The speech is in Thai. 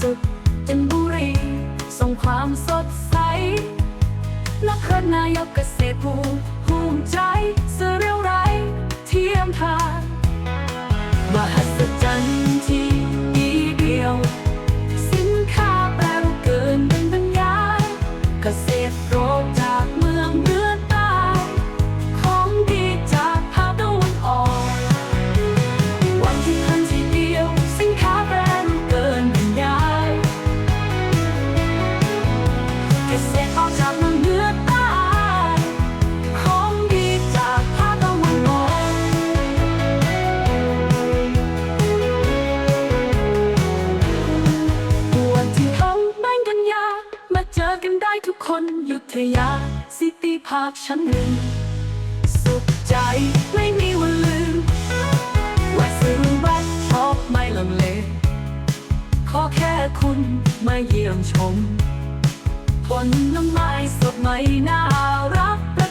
สุดจันบุรีส่งความสดใสและเนนายกเกษตรภูมิ ทุกคนยุทธยา สิตีภาคชั้นหนึ่ง สุขใจไม่มีวันลืมว่าซื้อวัดชอบไม่ลังเล ขอแค่คุณมาเยี่ยมชม ผลน้ำไม้สดใหม่น่ารับ